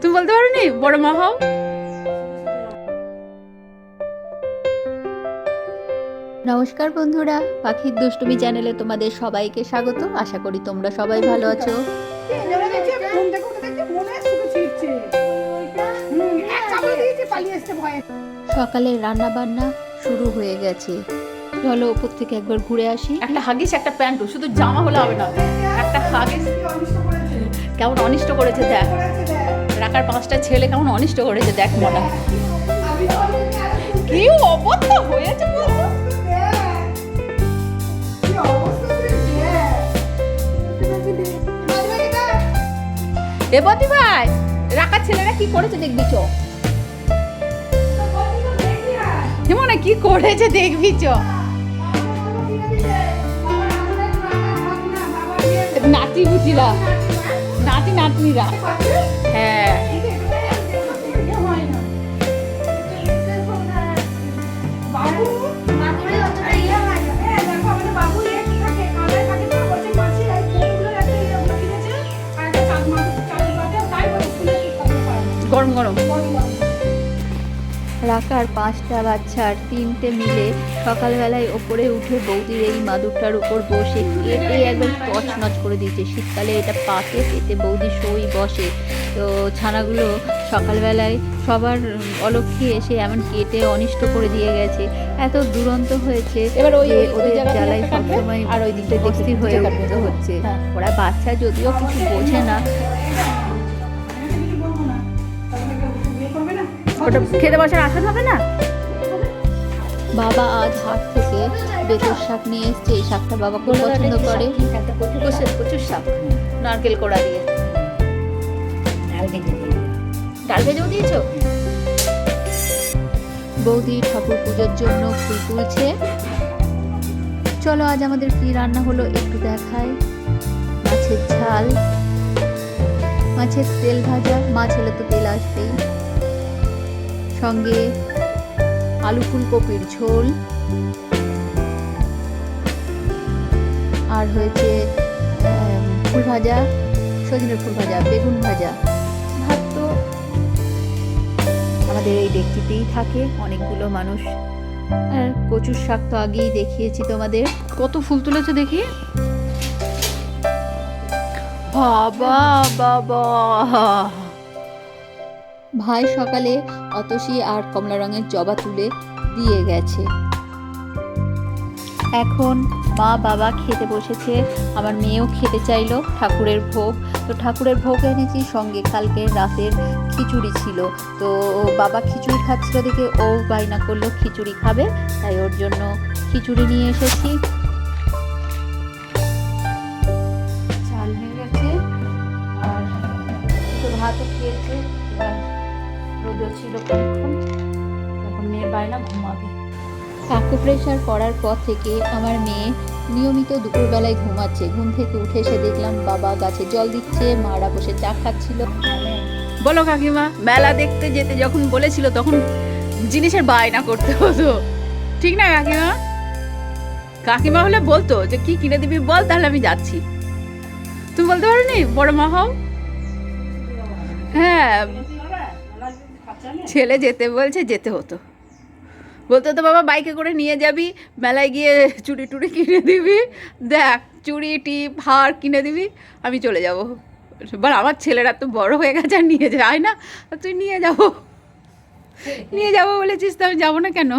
তুমি বলতে পারো নি বড় মা হও। নমস্কার বন্ধুরা পাখির দুষ্টুমি চ্যানেলে তোমাদের সবাইকে স্বাগত। আশা করি তোমরা সবাই ভালো আছো। সকালে রান্না বান্না শুরু হয়ে গেছে। চলো উপর থেকে একবার ঘুরে আসি। একটা হাগিস একটা প্যান্টও শুধু জামা হলে হবে না। একটা হাগিস। কেমন অনিষ্ট করেছে দেখ। রাখার পাঁচটা ছেলে কেমন অনিষ্ট করেছে দেখ মনে কি অবস্থা হয়েছে বদি ভাই, রাখার ছেলেরা কি করেছে দেখবি চ। মনে কি করেছে দেখবি চ। নাতি বুচিরা নাতি নাতনিরা। হ্যাঁ। গরম গরম। রাখার পাঁচটা বাচ্চা আর তিনটে মিলে সকালবেলায় ওপরে উঠে বৌদির এই মাদুরটার উপর বসে কেটে একবার তছনছ করে দিয়েছে। শীতকালে এটা পাকে পেতে বৌদি সই বসে। তো ছানাগুলো সকালবেলায় সবার অলক্ষে এসে এমন কেটে অনিষ্ট করে দিয়ে গেছে। এত দুরন্ত হয়েছে এবার ওই- ওদের জ্বালায় সবসময় আর ওই দিকটা অস্থির হয়ে উঠতে হচ্ছে। হ্যাঁ। ওরা বাচ্চা যদিও কিছু বোঝে না ওটা খেতে বসার আসন হবে না? বাবা আজ হাট থেকে বেতর শাক নিয়ে এসছে এই শাকটা বাবা খুব পছন্দ করে। প্রচুর প্রচুর শাক। নারকেল কোড়া দিয়ে। ডাল ভেজেও দিয়েছ? বৌদি ঠাকুর পুজোর জন্য ফুল তুলছে। চলো আজ আমাদের কি রান্না হলো একটু দেখাই। মাছের ঝাল মাছের তেল ভাজা মাছ হলে তো তেল আসবেই। সঙ্গে আলু ফুলকপির ঝোল। আর হয়েছে ফুল ভাজা, সজনের ফুল ভাজা, বেগুন ভাজা। ভাত তো আমাদের এই ডেকচিতেই থাকে, অনেকগুলো মানুষ। আর কচুর শাক তো আগেই দেখিয়েছি তোমাদের। কত ফুল তুলেছো দেখি। বাবা বাবা। ভাই সকালে অতসী আর কমলা রঙের জবা তুলে দিয়ে গেছে। এখন মা বাবা খেতে বসেছে, আমার মেয়েও খেতে চাইলো ঠাকুরের ভোগ। তো ঠাকুরের ভোগ এনেছি, সঙ্গে কালকে রাতের খিচুড়ি ছিল। তো বাবা খিচুড়ি খাচ্ছিল দেখে ও বায়না করল খিচুড়ি খাবে, তাই ওর জন্য খিচুড়ি নিয়ে এসেছি। চাল হয়ে গেছে, আর ভাতও খেয়েছে ছিল তখন মেয়ের বায়না ঘুমাবে। আকু প্রেশার করার পর থেকে আমার মেয়ে নিয়মিত দুপুরবেলায় ঘুমাচ্ছে। ঘুম থেকে উঠে এসে দেখলাম বাবা গাছে জল দিচ্ছে মারা বসে চা খাচ্ছিল। বলো কাকিমা মেলা দেখতে যেতে যখন বলেছিল তখন জিনিসের বায়না করতে হতো। ঠিক না কাকিমা? কাকিমা হলে বলতো যে কি কিনে দিবি বল তাহলে আমি যাচ্ছি। তুমি বলতে পারো নি বড় মা হও। হ্যাঁ ছেলে যেতে বলছে, যেতে হতো। বলতো তো, বাবা, বাইকে করে নিয়ে যাবি, মেলায় গিয়ে চুড়ি টুড়ি কিনে দিবি, দেখ, চুড়ি, টিপ, হার কিনে দিবি, আমি চলে যাব। এবার আমার ছেলেরা তো বড় হয়ে গেছে, আর নিয়ে যায় না, তুই নিয়ে যাব। নিয়ে যাব বলেছিস তো, আমি যাব না কেন?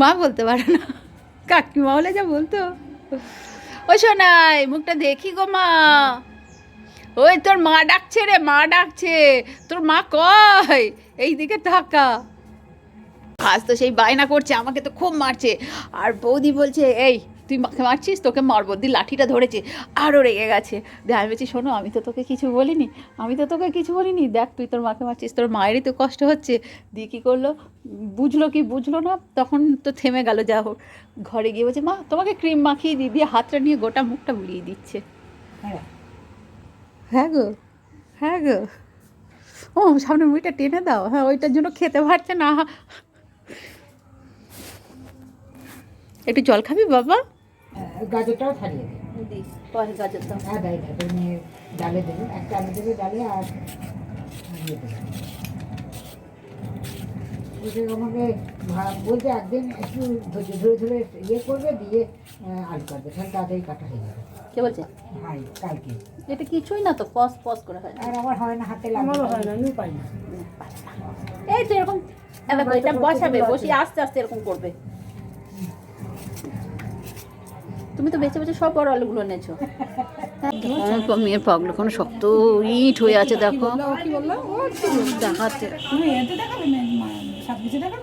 মা বলতে পারে না। কাকিমা হলে যা বলতো। ওই শোনাই মুখটা দেখি গো মা। ওই তোর মা ডাকছে রে, মা ডাকছে। তোর মা কয় এই দিকে থাকা আজ তো সেই বায়না করছে, আমাকে তো খুব মারছে। আর বৌদি বলছে, এই, তুই মাকে মারছিস? তোকে মারবো। দি লাঠিটা ধরেছে আরও রেগে গেছে। দিয়ে আমি বলছি, শোনো, আমি তো তোকে কিছু বলিনি, আমি তো তোকে কিছু বলিনি। দেখ, তুই তোর মাকে মারছিস, তোর মায়েরই তো কষ্ট হচ্ছে। দিয়ে কী করল? বুঝলো কি বুঝলো না, তখন তো থেমে গেল, যা হোক। ঘরে গিয়ে বলছে, মা, তোমাকে ক্রিম মাখিয়ে দিই দিয়ে হাতটা নিয়ে গোটা মুখটা বুলিয়ে দিচ্ছে। হ্যাঁ। গো হ্যাঁ গো। ও সামনে মুড়িটা টেনে দাও। হ্যাঁ ওইটার জন্য খেতে পারছে না। একটু জল খাবি বাবা? গাজরটাও ছাড়িয়ে পরে হ্যাঁ ডালে দেবে একটা আলু দেবে ডালে আর ইয়ে আমাকে একদিন একটু ধরে ধরে ইয়ে করবে দিয়ে আলু কাটবে। তাহলে তাড়াতাড়ি কাটা হয়ে যাবে। কে বলছে? ভাই কালকে। এটা কিছুই না তো পস পস করে হয়। আর আমার হয় না হাতে লাগবে। হয় না আমি পাই না। এই তো এরকম এটা বসাবে বসিয়ে আস্তে আস্তে এরকম করবে। তুমি তো বেছে বেছে সব বড় আলুগুলো এনেছো। আমার মেয়ের পাগল কোনো শক্ত ইট হয়ে আছে দেখো। দেখাচ্ছে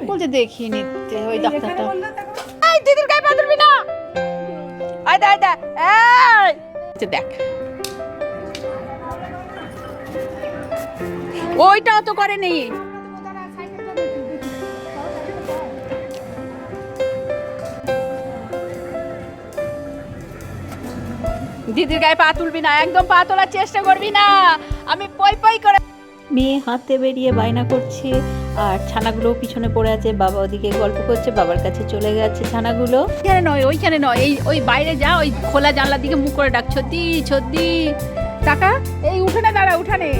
বলছে দেখিয়ে নিতে ওই ডাক্তারটা। দিদির গায়ে আয় আয় এই! আচ্ছা, তো করেনি দিদির গায়ে পা তুলবি না একদম পা তোলার চেষ্টা করবি না। আমি পই পই করে মেয়ে হাতে বেরিয়ে বায়না করছে। আর ছানাগুলো পিছনে পড়ে আছে, বাবা ওদিকে গল্প করছে, বাবার কাছে চলে গেছে ছানাগুলো। ওইখানে নয় ওইখানে নয়, এই, ওই বাইরে যা, ওই খোলা জানলার দিকে মুখ করে ডাক ছদ্দি ছদ্দি টাকা, এই উঠানে দাঁড়া উঠানে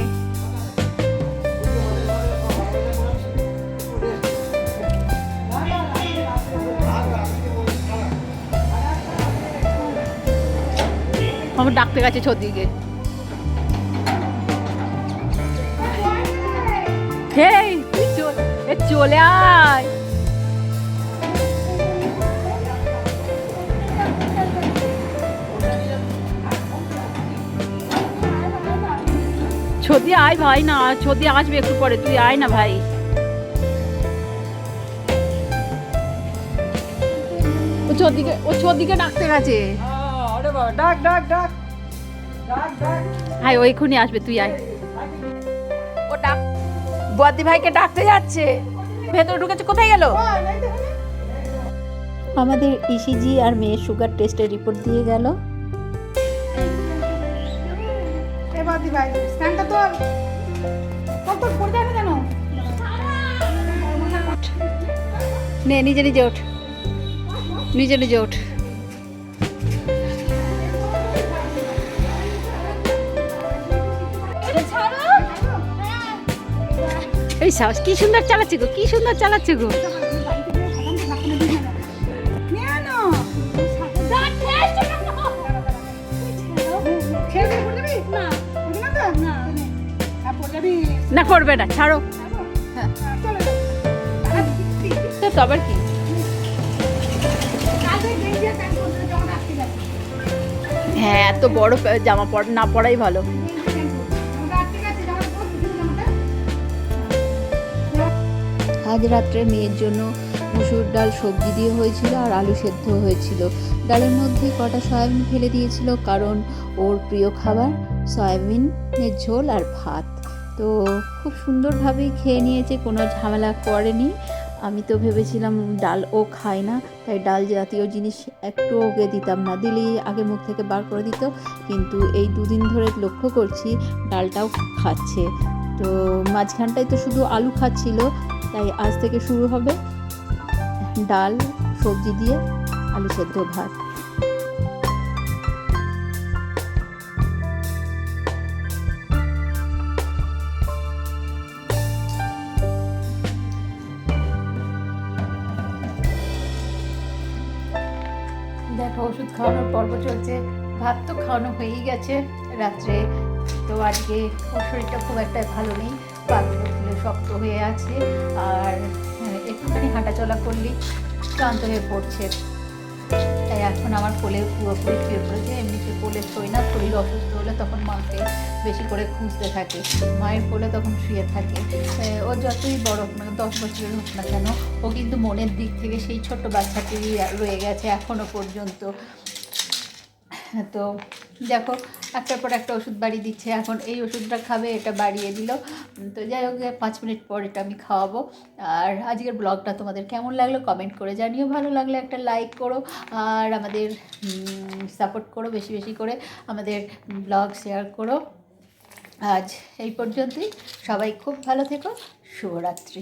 আমার ডাকতে গেছে ছদ্দিকে হেই তুই এ চলে আয় ছদি আয় ভাই না ছদি আসবে একটু পরে তুই আয় না ভাই ও ছদিকে ও ছদিকে ডাকতে গেছে। ডাক ডাক ডাক। ডাক ডাক। আয় ও এক্ষুনি আসবে তুই আয়। ও ডাক বদি ভাইকে ডাকতে যাচ্ছে। ভেতরে ঢুকেছে কোথায় গেল? আমাদের ইসিজি আর মেয়ের সুগার টেস্টের রিপোর্ট দিয়ে গেল। নে নিজে নিজে ওঠ। নিজে নিজে ওঠ। এই সাহস কি সুন্দর চালাচ্ছে গো কি সুন্দর চালাচ্ছে গো। না করবে না ছাড়ো। হ্যাঁ। তো আবার কি? হ্যাঁ এত বড় জামা পর না পরাই ভালো। আজ রাত্রে মেয়ের জন্য মুসুর ডাল, সবজি দিয়ে হয়েছিল আর আলু সেদ্ধ হয়েছিল। ডালের মধ্যে কটা সয়াবিন ফেলে দিয়েছিল কারণ ওর প্রিয় খাবার সয়াবিনের ঝোল আর ভাত। তো খুব সুন্দরভাবেই খেয়ে নিয়েছে, কোনো ঝামেলা করেনি। আমি তো ভেবেছিলাম ডাল ও খায় না, তাই ডাল জাতীয় জিনিস একটু ওকে দিতাম না। দিলেই আগে মুখ থেকে বার করে দিত, কিন্তু এই দুদিন ধরে লক্ষ্য করছি ডালটাও খাচ্ছে। তো মাঝখানটায় তো শুধু আলু খাচ্ছিল তাই আজ থেকে শুরু হবে ডাল, সবজি দিয়ে আলু সেদ্ধ ভাত। দেখো, ওষুধ খাওয়ানোর পর্ব চলছে। ভাত তো খাওয়ানো হয়েই গেছে রাত্রে। তো আজকে ওর শরীরটা খুব একটা ভালো নেই ফুলে শক্ত হয়ে আছে আর হ্যাঁ, একটুখানি হাঁটাচলা করলেই ক্লান্ত হয়ে পড়ছে। তাই এখন আমার কোলে পুরোপুরি শুয়ে পড়েছে। এমনিতে কোলে শোয় না শরীর অসুস্থ হলে তখন মাকে বেশি করে খুঁজতে থাকে। মায়ের কোলে তখন শুয়ে থাকে। ও যতই বড় হোক না দশ বছরের হোক না কেন ও কিন্তু মনের দিক থেকে সেই ছোট্ট বাচ্চাটি রয়ে গেছে এখনও পর্যন্ত। তো দেখো একটার পর একটা ওষুধ বাড়িয়ে দিচ্ছে। এখন এই ওষুধটা খাবে, এটা বাড়িয়ে দিল। তো যাই হোক পাঁচ মিনিট পর এটা আমি খাওয়াবো। আর আজকের ব্লগটা তোমাদের কেমন লাগল কমেন্ট করে জানিও। ভালো লাগলে একটা লাইক করো, আর আমাদের সাপোর্ট করো বেশি বেশি করে। আমাদের ব্লগ শেয়ার করো। আজ এই পর্যন্তই। সবাই খুব ভালো থেকো। শুভরাত্রি।